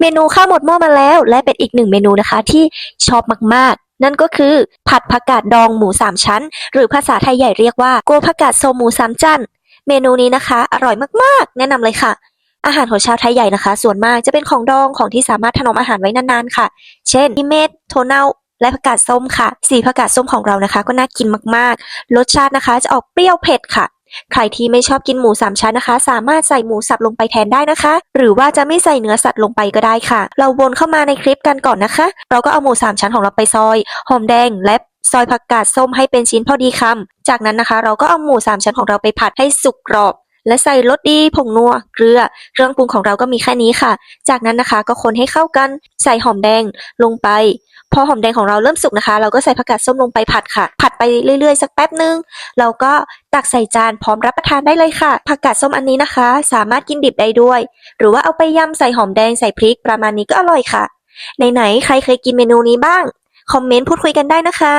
เมนูข้าวหมดหม้อมาแล้ว และเป็นอีกหนึ่งเมนูนะคะที่ชอบมากๆ นั่นก็คือ ผัดผักกาดดองหมูสามชั้น หรือภาษาไทยใหญ่เรียกว่าโกผักกาดโซหมูสามจันเมนูนี้นะคะ อร่อยมากๆ แนะนำเลยค่ะ อาหารของชาวไทยใหญ่นะคะ ส่วนมากจะเป็นของดองของที่สามารถถนอมอาหารไว้นานๆค่ะ เช่นมีเม็ดโทเนาและผักกาดส้มค่ะ สีผักกาดส้มของเรานะคะ ก็น่ากินมากๆ รสชาตินะคะจะออกเปรี้ยวเผ็ดค่ะ ใครที่ไม่ชอบกินหมูสามชั้นนะคะ สามารถใส่หมูสับลงไปแทนได้นะคะ หรือว่าจะไม่ใส่เนื้อสัตว์ลงไปก็ได้ค่ะ เราวนเข้ามาในคลิปกันก่อนนะคะ เราก็เอาหมูสามชั้นของเราไปซอย หอมแดงและซอยผักกาดส้มให้เป็นชิ้นพอดีคำจากนั้นนะคะ เราก็เอาหมูสามชั้นของเราไปผัดให้สุกกรอบ และใส่รสดีผงนัวเกลือ เครื่องปรุงของเราก็มีแค่นี้ค่ะ จากนั้นนะคะก็คนให้เข้ากันใส่หอมแดงลงไป พอหอมแดงของเราเริ่มสุกนะคะ เราก็ใส่ผักกาดส้มลงไปผัดค่ะ ผัดไปเรื่อยๆ สักแป๊บนึงเราก็ตักใส่จานพร้อมรับประทานได้เลยค่ะ ผักกาดส้มอันนี้นะคะ สามารถกินดิบได้ด้วย หรือว่าเอาไปยำใส่หอมแดงใส่พริกประมาณนี้ก็อร่อยค่ะไหนๆใครเคยกินเมนูนี้บ้างคอมเมนต์พูดคุยกันได้นะคะ